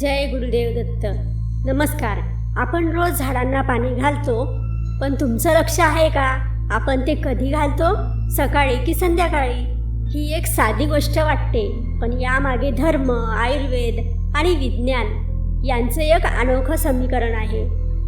जय गुरुदेव दत्त. नमस्कार. आपण रोज झाडांना पाणी घालतो पण तुमचं लक्ष आहे का? आपण ते कधी घालतो? सकाळी की संध्याकाळी? ही एक साधी गोष्ट वाटते पण यामागे धर्म आयुर्वेद आणि विज्ञान यांचं एक अनोखं समीकरण आहे.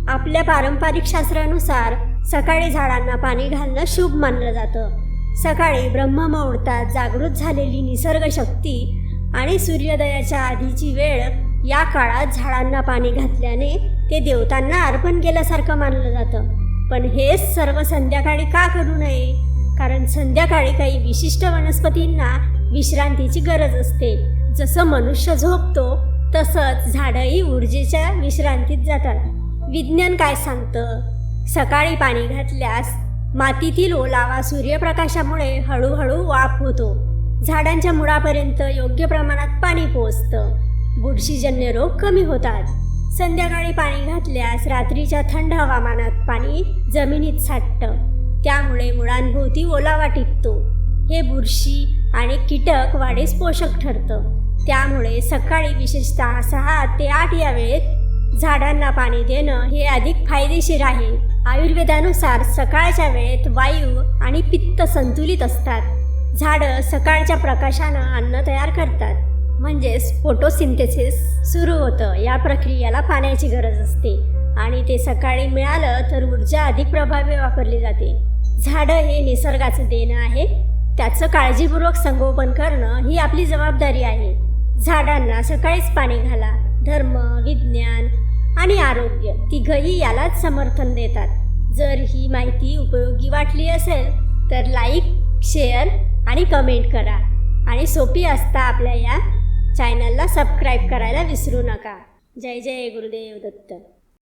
आपल्या पारंपरिक शास्त्रानुसार सकाळी झाडांना पाणी घालणं शुभ मानलं जातं. सकाळी ब्रह्ममुहूर्तात जागृत झालेली निसर्ग शक्ती आणि सूर्योदयाच्या आधीची वेळ या काळात झाडांना पाणी घातल्याने ते देवतांना अर्पण केल्यासारखं मानलं जातं. पण हेच सर्व संध्याकाळी का करू नये? कारण संध्याकाळी काही विशिष्ट वनस्पतींना विश्रांतीची गरज असते. जसं मनुष्य झोपतो तसंच झाडंही ऊर्जेच्या विश्रांतीत जातात. विज्ञान काय सांगतं? सकाळी पाणी घातल्यास मातीतील ओलावा सूर्यप्रकाशामुळे हळूहळू वाफ होतो. झाडांच्या मुळापर्यंत योग्य प्रमाणात पाणी पोचतं बुरशीजन्य रोग कमी होतात. संध्याकाळी पाणी घातल्यास रात्रीच्या थंड हवामानात पाणी जमिनीत साठतं. त्यामुळे मुळांभोवती ओलावा टिकतो हे बुरशी आणि कीटक वाढीस पोषक ठरतं. त्यामुळे सकाळी विशेषतः सहा ते आठ या वेळेत झाडांना पाणी देणं हे अधिक फायदेशीर आहे. आयुर्वेदानुसार सकाळच्या वेळेत वायू आणि पित्त संतुलित असतात. झाडं सकाळच्या प्रकाशानं अन्न तयार करतात. म्हणजेच फोटोसिंथेसिस सुरू होतं. या प्रक्रियेला पाण्याची गरज असते आणि ते सकाळी मिळालं तर ऊर्जा अधिक प्रभावी वापरली जाते. झाडं हे निसर्गाचं देणं आहे. त्याचं काळजीपूर्वक संगोपन करणं ही आपली जबाबदारी आहे. झाडांना सकाळीच पाणी घाला. धर्म विज्ञान आणि आरोग्य तिघही यालाच समर्थन देतात. जर ही माहिती उपयोगी वाटली असेल तर लाईक शेअर आणि कमेंट करा. आणि सोपी असता आपल्या या चॅनलला सबस्क्राईब करायला विसरू नका. जय जय गुरुदेव दत्त.